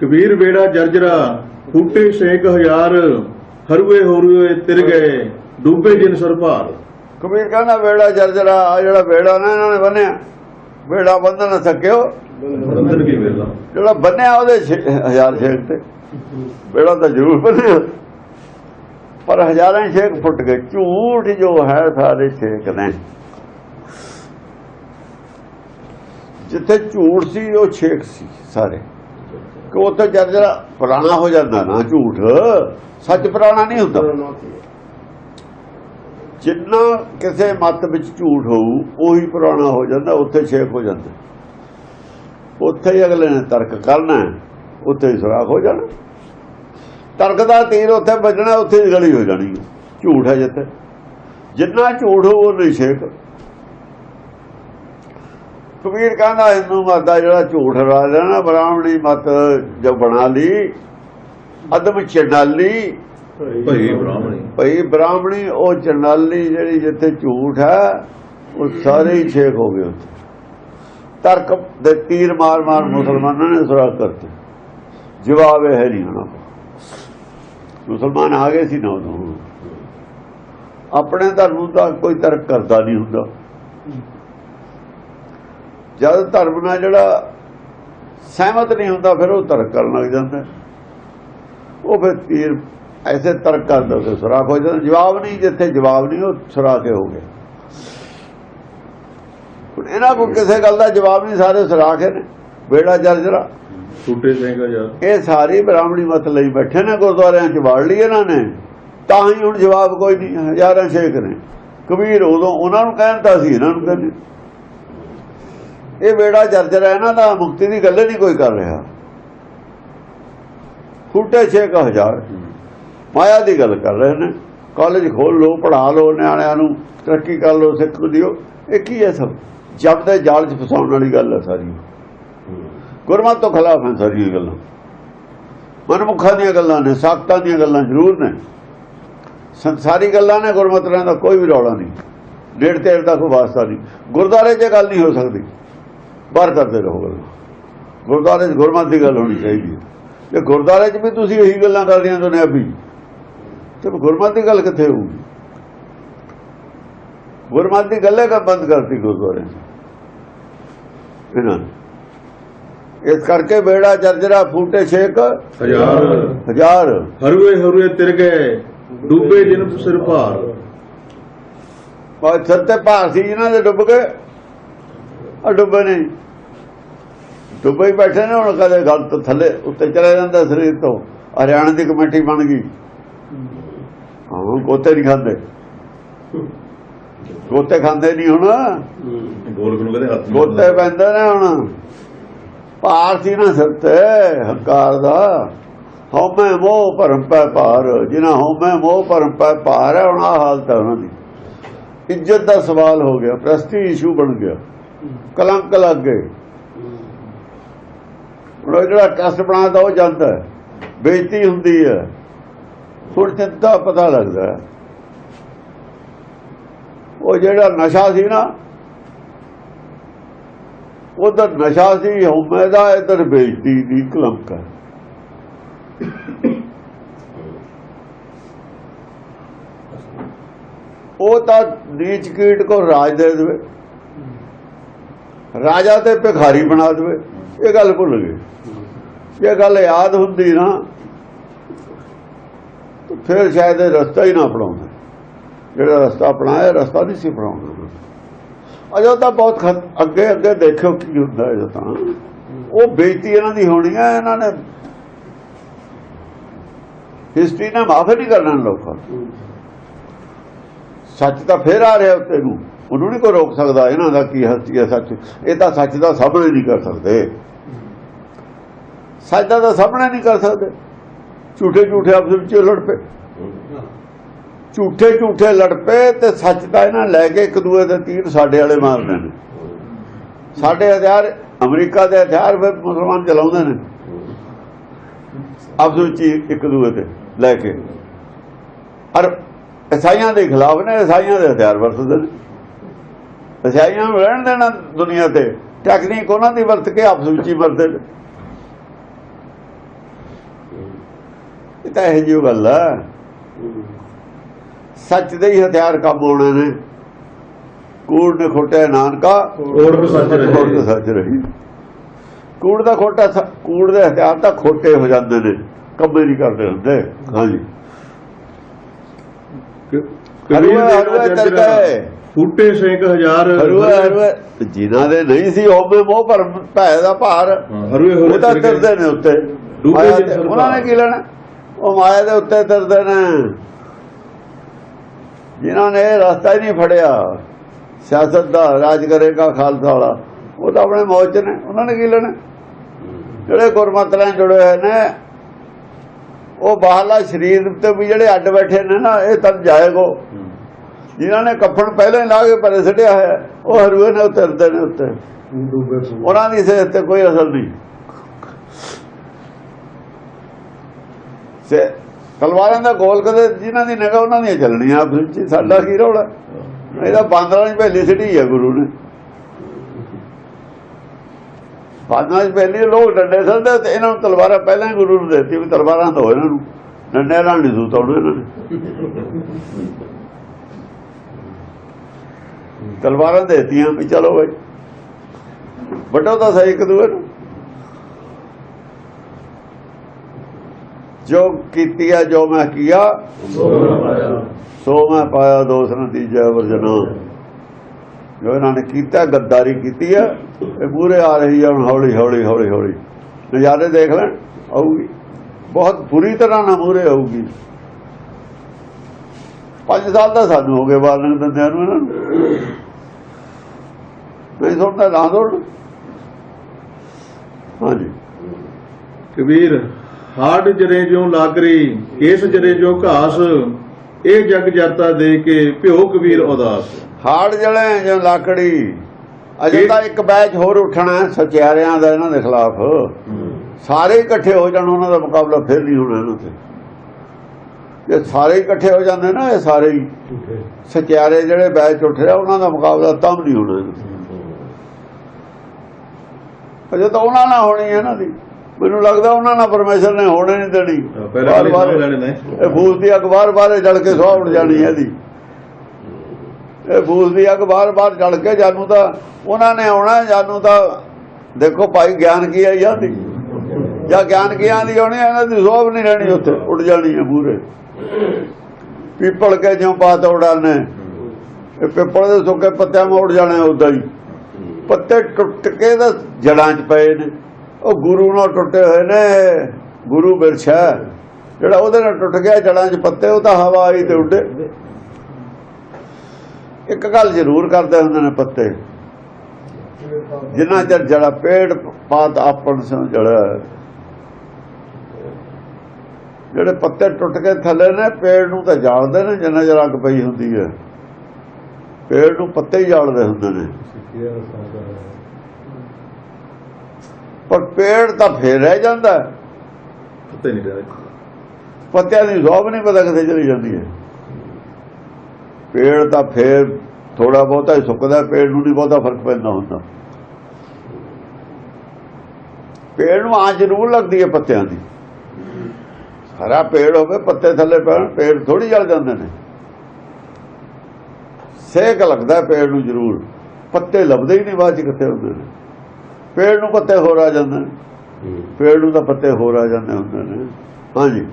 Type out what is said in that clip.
ਕਬੀਰ ਵੇੜਾ ਜਰਜਰਾ ਫੂਟੇ ਸੇਕ ਹਜ਼ਾਰ ਹਰਵੇ ਹੋਰਵੇ ਤਿਰ ਗਏ ਡੂਬੇ ਜਿਨ ਸਰਭਾਰ ਕਬੀਰ ਕਹਿੰਦਾ ਵੇੜਾ ਜਰਜਰਾ ਆ ਜਿਹੜਾ ਵੇੜਾ ਨਾ ਇਹਨਾਂ ਨੇ ਬੰਨਿਆ ਵੇੜਾ ਬੰਨਣ ਨਾ ਸਕਿਓ ਬੰਦਨ ਕੀ ਵੇਲਾ? ਜਿਹੜਾ ਬੰਨਿਆ ਉਹਦੇ ਹਜ਼ਾਰ ਛੇਕ ਤੇ। ਵੇੜਾ ਤਾਂ ਜ਼ਰੂਰ ਬੰਨਿਆ। ਪਰ ਹਜ਼ਾਰਾਂ ਛੇਕ ਫੁੱਟ ਗਏ। ਝੂਠ ਜੋ ਹੈ ਸਾਰੇ ਛੇਕ ਨੇ। ਜਿੱਥੇ ਝੂਠ ਸੀ ਉਹ ਛੇਕ ਸੀ ਸਾਰੇ। ਕਿ ਉੱਥੇ ਜਰਜਰਾ ਪੁਰਾਣਾ ਹੋ ਜਾਂਦਾ ਨਾ ਝੂਠ। ਸੱਚ ਪੁਰਾਣਾ ਨਹੀਂ ਹੁੰਦਾ। ਜਿੰਨਾ ਕਿਸੇ ਮਤ ਵਿੱਚ ਝੂਠ ਹੋਊ ਉਹੀ ਪੁਰਾਣਾ ਹੋ ਜਾਂਦਾ ਉੱਥੇ ਛੇਕ ਹੋ ਜਾਂਦਾ। ਉੱਥੇ ਹੀ ਅਗਲੇ ਨੇ ਤਰਕ ਕਰਨਾ ਉੱਥੇ ਹੀ ਸੁਰਾਖ ਹੋ ਜਾਣਾ। ਤਰਕ ਦਾ ਤੀਰ ਉੱਥੇ ਵੱਜਣਾ ਉੱਥੇ ਹੀ ਗਲੀ ਹੋ ਜਾਣੀ। ਝੂਠ ਹੈ ਜਿੱਥੇ। ਜਿੰਨਾ ਝੂਠ ਹੋਊ ਉਹ ਨਹੀਂ ਛੇਕ। ਕਬੀਰ ਕਹਿੰਦਾ ਹਿੰਦੂ ਮਤ ਦਾ ਜਿਹੜਾ ਝੂਠ ਰਾਜਾ ਨਾ ਬ੍ਰਾਹਮਣੀ ਮਤ ਜੋ ਬਣਾ ਲਈ ਅਦਮ ਚੰਡਾਲੀ। ਭਈ ਬ੍ਰਾਹਮਣੀ। ਭਈ ਬ੍ਰਾਹਮਣੀ ਉਹ ਚੰਡਾਲੀ ਜਿਹੜੀ ਜਿੱਥੇ ਝੂਠ ਹੈ ਉਹ ਸਾਰੇ ਹੀ ਛੇਕ ਹੋ ਗਏ ਉੱਥੇ। ਤਰਕ ਦੇ ਤੀਰ ਮਾਰ ਮਾਰ ਮੁਸਲਮਾਨਾਂ ਨੇ ਸੁਰਾਖ ਕਰਤੇ। ਜਵਾਬ ਇਹ ਹੈ ਨਹੀਂ ਹੋਣਾ। ਮੁਸਲਮਾਨ ਆ ਗਏ ਸੀ ਨਾ ਉਦੋਂ ਆਪਣੇ ਧਰਮ ਤਾਂ ਕੋਈ ਤਰਕ ਕਰਦਾ ਨਹੀਂ ਹੁੰਦਾ। ਜਦ ਧਰਮ ਨਾਲ ਜਿਹੜਾ ਸਹਿਮਤ ਨਹੀਂ ਹੁੰਦਾ ਫਿਰ ਉਹ ਤਰਕ ਕਰਨ ਲੱਗ ਜਾਂਦਾ। ਉਹ ਫਿਰ ਤੀਰ ਐਸੇ ਤਰਕ ਕਰਦਾ ਤੇ ਸੁਰਾਖ ਹੋ ਜਾਂਦਾ। ਜਵਾਬ ਨਹੀਂ ਜਿੱਥੇ ਜਵਾਬ ਨਹੀਂ ਉਹ ਸੁਰਾਖੇ ਹੋ ਗਏ। ਹੁਣ ਇਹਨਾਂ ਕੋਲ ਕਿਸੇ ਗੱਲ ਦਾ ਜਵਾਬ ਨਹੀਂ ਸਾਰੇ ਸੁਰਾਖੇ ਨੇ। ਬੇੜਾ ਜਰਜਰਾ ਫੂਟੇ ਸੇਕ ਹਜ਼ਾਰ ਇਹ ਸਾਰੀ ਬ੍ਰਾਹਮਣੀ ਮਤ ਲਈ ਬੈਠੇ ਨੇ ਗੁਰਦੁਆਰਿਆਂ 'ਚ ਵੜ ਲਈ ਇਹਨਾਂ ਨੇ। ਤਾਂ ਹੀ ਹੁਣ ਜਵਾਬ ਕੋਈ ਨਹੀਂ ਹਜ਼ਾਰਾਂ ਸ਼ੇਖ ਨੇ। ਕਬੀਰ ਉਦੋਂ ਉਹਨਾਂ ਨੂੰ ਕਹਿੰਦਾ ਸੀ ਇਹਨਾਂ ਨੂੰ ਕਹਿੰਦੇ। ਇਹ ਬੇੜਾ ਜਰਜਰਾ ਇਹਨਾਂ ਦਾ ਮੁਕਤੀ ਦੀ ਗੱਲ ਨਹੀਂ ਕੋਈ ਕਰ ਰਿਹਾ। ਫੁੱਟੇ ਛੇਕ ਹਜ਼ਾਰ। ਮਾਇਆ ਦੀ ਗੱਲ ਕਰ ਰਹੇ ਨੇ। ਕਾਲਜ ਖੋਲ ਲਓ, ਪੜ੍ਹਾ ਲੋ ਨਿਆਣਿਆਂ ਨੂੰ, ਤਰੱਕੀ ਕਰ ਲਓ, ਸਿੱਖ ਦਿਓ। ਇਹ ਕੀ ਹੈ ਸਭ? ਜਬ ਦੇ ਜਾਲ 'ਚ ਫਸਾਉਣ ਵਾਲੀ ਗੱਲ ਹੈ ਸਾਰੀ। ਗੁਰਮਤ ਤੋਂ ਖਿਲਾਫ ਹੈ ਸਾਰੀਆਂ ਗੱਲਾਂ। ਮਨਮੁਖਾਂ ਦੀਆਂ ਗੱਲਾਂ ਨੇ, ਸਾਖਤਾਂ ਦੀਆਂ ਗੱਲਾਂ ਜ਼ਰੂਰ ਨੇ। ਸੰਸਾਰੀ ਗੱਲਾਂ ਨੇ, ਗੁਰਮਤ ਨਾਲ ਦਾ ਕੋਈ ਵੀ ਰੌਲਾ ਨਹੀਂ। ਡੇਢ ਤੇਰ ਦਾ ਕੋਈ ਵਾਸਤਾ ਨਹੀਂ। ਗੁਰਦਾਰੇ 'ਚ ਇਹ ਗੱਲ ਨਹੀਂ ਹੋ ਸਕਦੀ। ਬਾਹਰ ਕਰਦੇ ਰਹੋ ਗੱਲਾਂ। ਗੁਰਦਾਰੇ 'ਚ ਗੁਰਮਤ ਦੀ ਗੱਲ ਹੋਣੀ ਚਾਹੀਦੀ ਹੈ। ਜੇ ਗੁਰਦਾਰੇ 'ਚ ਵੀ ਤੁਸੀਂ ਇਹੀ ਗੱਲਾਂ ਕਰਦੀਆਂ ਦੁਨਿਆਵੀ ਤੇ ਗੁਰਮਤ ਦੀ ਗੱਲ ਕਿੱਥੇ ਹੋਊਗੀ? ਗੁਰਮਤ ਦੀ ਗੱਲੇ ਕਾ ਬੰਦ ਕਰਤੀ ਗੁਰਦੁਆਰੇ ਇਹਨਾਂ ਇਸ ਕਰਕੇ ਬੇੜਾ ਜਰਜਰਾ ਫੂਟੇ ਛੇਕ। ਹਜ਼ਾਰ। ਹਜ਼ਾਰ। ਹਰਵੇ ਹੋਰਵੇ ਤਿਰ ਗਏ। ਡੂਬੇ ਜਿਨ ਸਰਭਾਰ ਬਹੁਤ ਸੱਤੇ ਭਾਰ ਸੀ ਇਹਨਾਂ ਦੇ ਡੁੱਬ ਗਏ। ਆ ਡੁੱਬੇ ਨਹੀਂ ਡੁੱਬੇ ਬੈਠੇ ਨੇ ਹੁਣ ਕਦੇ ਗੱਲ ਤੋਂ ਥੱਲੇ ਉੱਤੇ ਚਲੇ ਜਾਂਦਾ ਸਰੀਰ ਤੋਂ। ਹਰਿਆਣਾ ਦੀ ਕਮੇਟੀ ਬਣ ਗਈ। ਹਾਂ ਗੋਤੇ ਨਹੀਂ ਖਾਂਦੇ। ਗੋਤੇ ਖਾਂਦੇ ਨਹੀਂ ਹੁਣ। ਗੋਲਕ ਨੂੰ ਕਹਿੰਦੇ ਹੱਥ ਗੋਤੇ ਪੈਂਦੇ ਨੇ ਹੁਣ। ਭਾਰ ਸੀ ਨਾ ਸਿਰ ਤੇ ਹੰਕਾਰ ਦਾ। ਹਉਮੈ ਮੋਹ ਭਰਮ ਪੈ ਭਾਰ। ਜਿਨ੍ਹਾਂ ਹਉਮੈ ਮੋਹ ਭਰਮ ਪੈ ਭਾਰ ਹੈ ਹੁਣ ਆਹ ਹਾਲਤ ਹੈ ਉਹਨਾਂ ਦੀ। ਇੱਜ਼ਤ ਦਾ ਸਵਾਲ ਹੋ ਗਿਆ ਪ੍ਰਸਤੀ ਇਸ਼ੂ ਬਣ ਗਿਆ। ਕਲੰਕ ਲੱਗ ਗਏ। ਉਹ ਜਿਹੜਾ ਟੈਸਟ ਬਣਾਦਾ ਉਹ ਜਾਂਦਾ ਹੈ। ਬੇਇੱਜ਼ਤੀ ਹੁੰਦੀ ਹੈ। ਹੁਣ ਚਿੰਤਾ ਪਤਾ ਲੱਗਦਾ ਉਹ ਜਿਹੜਾ ਨਸ਼ਾ ਸੀ ਨਾ, ਉਧਰ ਨਸ਼ਾ ਸੀ, ਹਉਮੈ ਦਾ, ਇਧਰ ਬੇਇੱਜ਼ਤੀ ਦੀ ਕਲੰਕ ਹੈ। ਉਹ ਤਾਂ ਨੀਚ ਕੀਟ ਕੋ ਰਾਜ ਦੇ ਦੇਵੇ। ਰਾਜਾ ਤੇ ਭਿਖਾਰੀ ਬਣਾ ਦੇਵੇ, ਇਹ ਗੱਲ ਭੁੱਲ ਗਏ। ਇਹ ਗੱਲ ਯਾਦ ਹੁੰਦੀ ਨਾ ਫਿਰ ਸ਼ਾਇਦ ਰਸਤਾ ਹੀ ਨਾ ਅਪਣਾਉਂਦਾ। ਜਿਹੜਾ ਰਸਤਾ ਅਪਣਾਇਆ ਰਸਤਾ ਨਹੀਂ ਸੀ ਅਪਣਾਉਂਦਾ। ਅਜੋ ਤਾਂ ਬਹੁਤ ਖਤ- ਅੱਗੇ ਅੱਗੇ ਦੇਖਿਓ ਕੀ ਹੁੰਦਾ ਹੈ ਤਾਂ। ਉਹ ਬੇਇੱਜ਼ਤੀ ਇਹਨਾਂ ਦੀ ਹੋਣੀ ਹੈ ਇਹਨਾਂ ਨੇ ਹਿਸਟਰੀ ਨੇ ਮਾਫ ਨਹੀਂ ਕਰਨਾ ਲੋਕਾਂ ਸੱਚ ਤਾਂ ਫੇਰ ਆ ਰਿਹਾ ਉੱਤੇ ਨੂੰ। ਉਹਨੂੰ ਨਹੀਂ ਕੋਈ ਰੋਕ ਸਕਦਾ, ਇਹਨਾਂ ਦਾ ਕੀ ਹਸਤੀ ਹੈ ਸੱਚ? ਇਹ ਤਾਂ ਸੱਚ ਦਾ ਸਾਹਮਣੇ ਨਹੀਂ ਕਰ ਸਕਦੇ। ਸੱਚ ਦਾ ਤਾਂ ਸਾਹਮਣੇ ਨਹੀਂ ਕਰ ਸਕਦੇ। ਝੂਠੇ ਝੂਠੇ ਆਪਸ ਵਿੱਚ ਲੜ ਪਏ। ਝੂਠੇ ਝੂਠੇ ਲੜ ਪਏ ਤੇ ਸੱਚ ਦਾ ਇਹਨਾਂ ਲੈ ਕੇ ਇੱਕ ਦੂਏ ਦੇ ਤੀਰ ਸਾਡੇ ਵਾਲੇ ਮਾਰਦੇ ਨੇ। ਸਾਡੇ ਹਥਿਆਰ, ਅਮਰੀਕਾ ਦੇ ਹਥਿਆਰ ਫਿਰ ਮੁਸਲਮਾਨ ਚਲਾਉਂਦੇ ਨੇ। ਆਪਸ ਵਿੱਚ ਹੀ ਇੱਕ ਦੂਏ ਤੇ ਲੈ ਕੇ। ਔਰ ਈਸਾਈਆਂ ਦੇ ਖਿਲਾਫ ਨੇ, ਈਸਾਈਆਂ ਦੇ ਹਥਿਆਰ ਵਰਤਦੇ ਨੇ। ਈਸਾਈਆਂ ਨੂੰ ਰਹਿਣ ਦੇਣਾ ਦੁਨੀਆ ਤੇ। ਟੈਕਨੀਕ ਉਹਨਾਂ ਦੀ ਵਰਤ ਕੇ ਹੀ ਵਰਤਦੇ ਨੇ। ਇਹ ਤਾਂ ਇਹ ਜਿਹੀ ਗੱਲ ਹੈ ਸੱਚ ਦੇ ਹੀ ਹਥਿਆਰ ਕੰਮ ਆਉਣੇ ਨੇ। ਕੂੜ ਨੇ ਖੋਟਿਆ ਨਾਨਕਾ। ਓੜ ਸੱਚ ਰਹੇ। ਕੂੜ ਸੱਚ ਰਹੀ। ਕੂੜ ਦਾ ਖੋਟਾ ਕੂੜ ਦੇ ਹਥਿਆਰ ਤਾਂ ਖੋਟੇ ਹੋ ਜਾਂਦੇ ਨੇ। ਕੰਮੇ ਨਹੀਂ ਕਰਦੇ ਹੁੰਦੇ। ਹਾਂਜੀ। ਜੰਜਰਾ, ਚਰਕਾ ਹੈ। ਫੂਟੇ ਸੇਕ ਹਜ਼ਾਰ ਹਰੂਆ ਹਰੂਆ ਜਿਨ੍ਹਾਂ ਦੇ ਨਹੀਂ ਸੀ ਹੋਵੇ ਮੋਹ ਪਰ ਭੈ ਦਾ ਭਾਰ। ਹਰੂਏ ਹੋਏ ਤਾਂ। ਤਰਦੇ ਨੇ ਉੱਤੇ। ਉਹਨਾਂ ਨੇ ਕੀ ਲੈਣਾ? ਉਹ ਮਾਇਆ ਦੇ ਉੱਤੇ ਤਰਦੇ ਨੇ। ਜਿਨ੍ਹਾਂ ਨੇ ਰਸਤਾ ਹੀ ਨਹੀਂ ਫੜਿਆ ਸਿਆਸਤ ਦਾ ਰਾਜ ਕਰੇਗਾ ਖਾਲਸਾ ਵਾਲਾ। ਉਹ ਤਾਂ ਆਪਣੇ ਮੌਜ ਨੇ। ਉਹਨਾਂ ਨੇ ਕੀ ਲੈਣਾ? ਜਿਹੜੇ ਗੁਰਮਤਿ ਨਾਲ ਜੁੜੇ ਹੋਏ ਨੇ ਉਹ ਬਾਹਰਲਾ ਸਰੀਰ ਤੇ ਵੀ ਜਿਹੜੇ ਅੱਡ ਬੈਠੇ ਨੇ ਨਾ ਇਹ ਤਾਂ ਜਾਏਗੋ। ਜਿਨ੍ਹਾਂ ਨੇ ਕੱਫਣ ਪਹਿਲਾਂ ਹੀ ਲਾ ਕੇ ਪਰੇ ਸੱਟਿਆ ਹੋਇਆ, ਉਹ ਹਰੂਏ ਨੇ ਉਤਰਦੇ ਨੇ ਉੱਤੇ। ਉਹਨਾਂ ਦੀ ਸਿਹਤ ਤੇ ਕੋਈ ਅਸਰ ਨਹੀਂ। ਸੇ ਤਲਵਾਰਾਂ ਦਾ ਗੋਲ ਕਦੇ ਜਿਨ੍ਹਾਂ ਦੀ ਨਿਗਾਹ ਉਹਨਾਂ ਦੀਆਂ ਚੱਲਣੀਆਂ ਆਪਸ ਵਿੱਚ ਸਾਡਾ ਕੀ ਰੌਲਾ? ਇਹਦਾ ਬਾਂਦਰਾਂ ਦੀ ਪਹਿਲੀ ਸਿੱਟੀ ਆ ਗੁਰੂ ਨੇ। ਬਾਂਦਰਾਂ ਦੀ ਪਹਿਲੀ ਲੋਕ ਡੰਡੇ ਸੜਦੇ ਤੇ ਇਹਨਾਂ ਨੂੰ ਤਲਵਾਰਾਂ ਪਹਿਲਾਂ ਗੁਰੂ ਨੂੰ ਦਿੱਤੀ ਵੀ ਤਲਵਾਰਾਂ ਦੋ ਇਹਨਾਂ ਨੂੰ। ਡੰਡੇ ਨਾਲ ਨਹੀਂ ਸੂਤ ਆਉਣਾ ਇਹਨਾਂ ਨੇ। ਤਲਵਾਰਾਂ ਦੇਤੀਆਂ ਵੀ ਚਲੋ ਭਾਈ ਵੱਡੋ ਤਾਂ ਸਹੀ ਇੱਕ ਦੂਏ ਨੂੰ। ਜੋ ਕੀਤੀ ਜੋ ਮੈਂ ਕੀਆ, ਸੋ ਮੈਂ ਪਾਇਆ ਦੋਸ ਨਤੀਜਾ ਵਰਜਨਾ। ਜੋ ਇਹਨਾਂ ਨੇ ਕੀਤਾ, ਗੱਦਾਰੀ ਕੀਤੀ ਹੈ ਇਹ ਪੂਰੇ ਆ ਰਹੀ ਹੈ ਹੁਣ ਹੌਲੀ ਹੌਲੀ ਹੌਲੀ ਹੌਲੀ। ਨਜ਼ਾਰੇ ਦੇਖ ਲੈਣ, ਆਊਗੀ। ਬਹੁਤ ਬੁਰੀ ਤਰ੍ਹਾਂ ਨਾਲ ਮੂਰੇ ਆਊਗੀ। ਪੰਜ ਸਾਲ ਦਾ ਸਾਨੂੰ ਹੋ ਗਏ ਬਾਲਣ ਦਿੰਦਿਆਂ ਨੂੰ ਇਹਨਾਂ ਨੂੰ। ਸੁਣਦਾ ਨਾ ਸੁਣ। ਹਾਂਜੀ। ਕਬੀਰ ਹਾੜ ਜਰੇ ਜਿਉ ਲਾਗਰੀ ਕੇਸ ਜਰੇ ਜੋ ਘਾਸ ਇਹ ਜਗ ਜਾਤਾ ਦੇ ਕੇ ਭਿਓ ਕਬੀਰ ਉਦਾਸ। ਹਾੜ ਜਲੇ ਜੋ ਲਾਕੜੀ ਅਜੇ ਤਾਂ ਇੱਕ ਬੈਚ ਹੋਰ ਉੱਠਣਾ ਸਚਿਆਰਿਆਂ ਦਾ ਇਹਨਾਂ ਦੇ ਖਿਲਾਫ। ਸਾਰੇ ਇਕੱਠੇ ਹੋ ਜਾਣ ਉਹਨਾਂ ਦਾ ਮੁਕਾਬਲਾ ਫਿਰ ਨਹੀਂ ਹੋਣਾ ਇਹਨਾਂ ਤੇ। ਜੇ ਸਾਰੇ ਇਕੱਠੇ ਹੋ ਜਾਂਦੇ ਨਾ ਇਹ ਸਾਰੇ ਹੀ। ਸਚਿਆਰੇ ਜਿਹੜੇ ਬੈਚ ਉੱਠ ਰਿਹਾ ਉਹਨਾਂ ਦਾ ਮੁਕਾਬਲਾ ਤਾਂ ਨਹੀਂ ਹੋਣਾ। ਅਜੇ ਤਾਂ ਉਹਨਾਂ ਨਾਲ ਹੋਣੀ ਹੈ ਇਹਨਾਂ ਦੀ ਮੈਨੂੰ ਲੱਗਦਾ ਉਹਨਾਂ ਨਾਲ ਪਰਮੇਸ਼ਰ ਨੇ ਹੋਣੇ ਨਹੀਂ ਦੇਣੀ। ਪਹਿਲਾਂ ਨੇ। ਇਹ ਫੂਸ ਦੀ ਅਖਬਾਰ ਬਾਰੇ ਜਲ ਕੇ ਸੁਆਹ ਉੱਡ ਜਾਣੀ ਹੈ ਇਹਦੀ ਇਹ ਫੂਸ ਦੀ ਅਖਬਾਰ ਬਾਹਰ ਜਲ ਕੇ ਜਾਨੂੰ ਤਾਂ ਉਹਨਾਂ ਨੇ ਆਉਣਾ ਜਾਨੂੰ ਤਾਂ ਦੇਖੋ ਭਾਈ ਗਿਆਨ ਕੀ ਹੈ ਜਾਂਦੀ ਜਾਂ ਗਿਆਨ ਕੀ ਆਂਦੀ ਆਉਣੀ ਇਹਨਾਂ ਦੀ ਸੋਭ ਨਹੀਂ ਰਹਿਣੀ ਉੱਥੇ ਉੱਡ ਜਾਣੀ ਹੈ ਪੂਰੇ। ਪੀਪਲ ਕੇ ਜਿਉਂ ਬਾਤ ਉਡਾਨੇ ਇਹ ਪੀਪਲ ਦੇ ਸੁੱਕੇ ਪੱਤਿਆਂ ਮੇ ਜਾਣੇ ਉਦਾਂ ਹੀ। ਪੱਤੇ ਟੁੱਟ ਕੇ ਤਾਂ ਜੜਾਂ 'ਚ ਪਏ ਨੇ। ਉਹ ਗੁਰੂ ਨਾਲ ਟੁੱਟੇ ਹੋਏ ਨੇ, ਗੁਰੂ ਬਿਰਛਾ ਜਿਹੜਾ ਉਹਦੇ ਨਾਲ ਟੁੱਟ ਗਿਆ ਜੜਾਂ 'ਚ ਪੱਤੇ, ਉਹ ਤਾਂ ਹਵਾ ਆਈ ਤੇ ਉੱਡੇ। ਇੱਕ ਗੱਲ ਜ਼ਰੂਰ ਕਰਦੇ ਹੁੰਦੇ ਨੇ ਪੱਤੇ। ਜਿੰਨਾ ਚਿਰ ਜੜਾ ਪੇੜ ਪਾਤ ਆਪਣ ਸੋ ਜੜਾ ਜਿਹੜੇ ਪੱਤੇ ਟੁੱਟ ਕੇ ਥੱਲੇ ਨੇ ਪੇੜ ਨੂੰ ਤਾਂ ਜਾਲਦੇ ਨੇ ਜਿੰਨਾ ਚਿਰ ਅੱਗ ਪਈ ਹੁੰਦੀ ਹੈ। ਪੇੜ ਨੂੰ ਪੱਤੇ ਹੀ ਜਾਲਦੇ ਹੁੰਦੇ ਨੇ। ਪਰ ਪੇੜ ਤਾਂ ਫੇਰ ਰਹਿ ਜਾਂਦਾ। ਪਤਾ ਨਹੀਂ ਰਿਹਾ ਪੱਤਿਆਂ ਦੀ ਜ਼ੋਬ ਨਹੀਂ ਪਤਾ ਕਿੱਥੇ ਚਲੀ ਜਾਂਦੀ ਹੈ। ਪੇੜ ਤਾਂ ਫੇਰ ਥੋੜਾ ਬਹੁਤਾ ਹੀ ਸੁੱਕਦਾ ਪੇੜ ਨੂੰ ਨਹੀਂ ਬਹੁਤਾ ਫ਼ਰਕ ਪੈਂਦਾ ਹੁੰਦਾ। ਪੇੜ ਨੂੰ ਆ ਜ਼ਰੂਰ ਲੱਗਦੀ ਹੈ ਪੱਤਿਆਂ ਦੀ। ਹਰਾ ਪੇੜ ਹੋਵੇ ਪੱਤੇ ਥੱਲੇ ਪੈਣ ਪੇੜ ਥੋੜੀ ਜਲ ਜਾਂਦੇ ਨੇ। ਸੇਕ ਲੱਗਦਾ ਪੇੜ ਨੂੰ ਜ਼ਰੂਰ। ਪੱਤੇ ਲੱਭਦੇ ਹੀ ਨਹੀਂ ਬਾਅਦ ਚ ਕਿੱਥੇ ਹੁੰਦੇ ਨੇ। ਪੇੜ ਨੂੰ ਪੱਤੇ ਹੋਰ ਆ ਜਾਂਦੇ ਨੇ। ਪੇੜ ਨੂੰ ਤਾਂ ਪੱਤੇ ਹੋਰ ਆ ਜਾਂਦੇ ਹੁੰਦੇ ਨੇ। ਹਾਂਜੀ।